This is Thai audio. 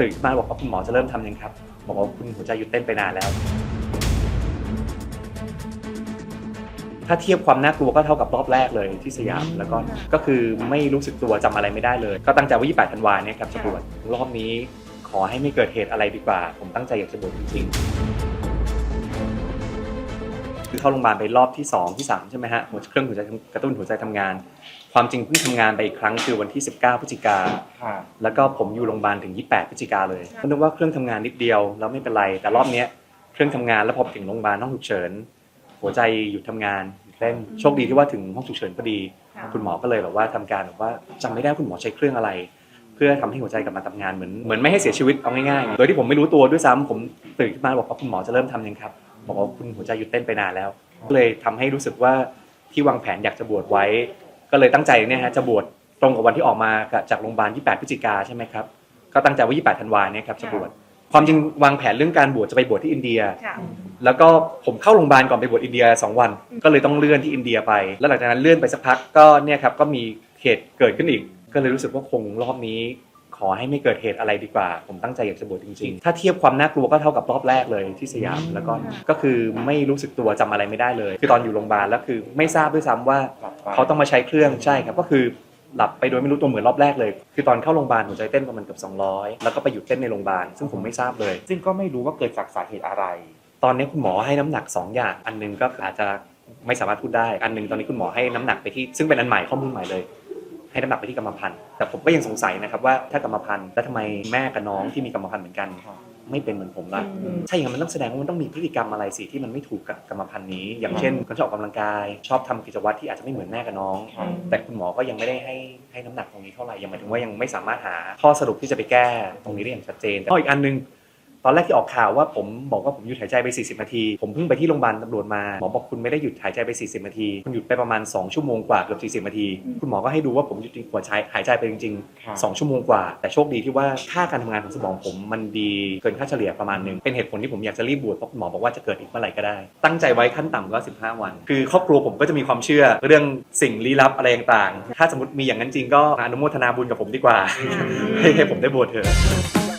ตื่นขึ้นมาบอกว่าคุณหมอจะเริ่มทำยังครับบอกว่าคุณหัวใจหยุดเต้นไปนานแล้ว ถ้าเทียบความน่ากลัวก็เท่ากับรอบแรกเลยที่สยามแล้วก็ก็คือไม่รู้สึกตัวจำอะไรไม่ได้เลย ก็ตั้งใจว่า28ธันวาเนี่ยครับจะบวชรอบนี้ขอให้ไม่เกิดเหตุอะไรดีกว่า ผมตั้งใจอยากจะบวชจริงๆคือเข้าโรงพยาบาลไปรอบที่ 2 ที่ 3 ใช่ไหมฮะหัวเครื่องหัวใจกระตุ้นหัวใจทำงาน ความจริงเพิ่งทำงานไปอีกครั้งคือวันที่ 19พฤศจิกา ค่ะ แล้วก็ผมอยู่โรงพยาบาลถึง 28พฤศจิกาเลยก็นึกว่าเครื่องทำงานนิดเดียวแล้วไม่เป็นไร แต่รอบเนี้ยเครื่องทำงานแล้วพอไปถึงโรงพยาบาลห้องฉุกเฉิน หัวใจหยุดทำงานหยุดเต้นโชคดีที่ว่าถึงห้องฉุกเฉินพอดีคุณหมอก็เลยแบบว่าทำการแบบว่าจำไม่ได้ว่าคุณหมอใช้เครื่องอะไร เพื่อทำให้หัวใจกลับมาทำงานเหมือนเหมือนไม่ให้เสียชีวิตเอาง่ายๆโดยที่ผมไม่รู้ตัวด้วยซ้ำผมตื่นขึ้นมาบอกว่าคุณหมอจะเริ่มทำยังครับบอกว่าคุณหัวใจหยุดเต้นไปนานแล้ว ก็เลยทำให้รู้สึกว่าที่วางแผนอยากจะบวชไว้ ก็เลยตั้งใจเนี่ยฮะจะบวชตรงกับวันที่ออกมาจากโรงพยาบาล28พฤศจิกาใช่ไหมครับก็ตั้งใจว่า28ธันวาเนี่ยครับจะบวชความจริงวางแผนเรื่องการบวชจะไปบวชที่อินเดียค่ะแล้วก็ผมเข้าโรงพยาบาลก่อนไปบวชอินเดีย 2 วัน ก็เลยต้องเลื่อนที่อินเดียไป แล้วหลังจากนั้นเลื่อนไปสักพักก็เนี่ยครับก็มีเหตุเกิดขึ้นอีก ก็เลยรู้สึกว่าคงรอบนี้ ขอให้ไม่เกิดเหตุอะไรดีกว่า ผมตั้งใจอยากจะบวชจริงๆ ถ้าเทียบความน่ากลัวก็เท่ากับรอบแรกเลยที่สยาม แล้วก็ก็คือไม่รู้สึกตัวจำอะไรไม่ได้เลย คือตอนอยู่โรงพยาบาลแล้วคือไม่ทราบด้วยซ้ำว่าหลับไปเขาต้องมาใช้เครื่องใช่ครับก็คือหลับไปโดยไม่รู้ตัวเหมือนรอบแรกเลย คือตอนเข้าโรงพยาบาลหัวใจเต้นประมาณเกือบ200 แล้วก็ไปหยุดเต้นในโรงพยาบาลซึ่งผมไม่ทราบเลย ซึ่งก็ไม่รู้ว่าเกิดจากสาเหตุอะไร ตอนนี้คุณหมอให้น้ำหนัก 2 อย่าง อันหนึงก็อาจจะไม่สามารถพูดได้ อันหนึงตอนนี้คุณหมอให้น้ำหนักไปที่ซึ่งเป็นอันใหม่ข้อมูลใหม่เลย ให้น้ำหนักไปที่กรรมพันธุ์แต่ผมก็ยังสงสัยนะครับว่าถ้ากรรมพันธุ์แล้วทำไมแม่กับน้องที่มีกรรมพันธุ์เหมือนกันครับไม่เป็นเหมือนผมล่ะอืมใช่อย่างนั้นมันต้องแสดงว่ามันต้องมีพฤติกรรมอะไรสิที่มันไม่ถูกกับกรรมพันธุ์นี้ อย่างเช่นคนชอบออกกำลังกาย ชอบทำกิจวัตรที่อาจจะไม่เหมือนแม่กับน้องครับแต่คุณหมอก็ยังไม่ได้ให้ให้น้ำหนักตรงนี้เท่าไหร่ยังหมายถึงว่ายังไม่สามารถหาข้อสรุปที่จะไปแก้ตรงนี้ได้อย่างชัดเจนแต่ก็อีกอันหนึงต อนแรกที่ออกข่าวว่าผมบอกว่าผมหยุดหายใจไป 40 นาที ผมเพิ่งไปที่โรงพยาบาลตำรวจมาหมอบอกคุณไม่ได้หยุดหายใจไป 40 นาที คุณหยุดไปประมาณ 2 ชั่วโมงกว่าเกือบ40 นาที คุณหมอก็ให้ดูว่าผมหยุดหัวใจหายใจไปจริงครับๆ2 ชั่วโมงกว่า แต่โชคดีที่ว่าค่าการทำงานของสมองผมมันดีเกินค่าเฉลี่ยประมาณหนึ่งเป็นเหตุผลที่ผมอยากจะรีบบวชเพราะคุณหมอบอกว่าจะเกิดอีกเมื่อไหร่ก็ได้ ตั้งใจไว้ขั้นต่ำก็ 15 วัน คือครอบครัวผมก็จะมีความเชื่อเรื่องสิ่งลี้ลับอะไรต่างๆ ถ้าสมมติมีอย่างนั้นจริงก็อนุโมทนาบุญกับผมดีกว่าให้ให้ผมได้บวชเถอะ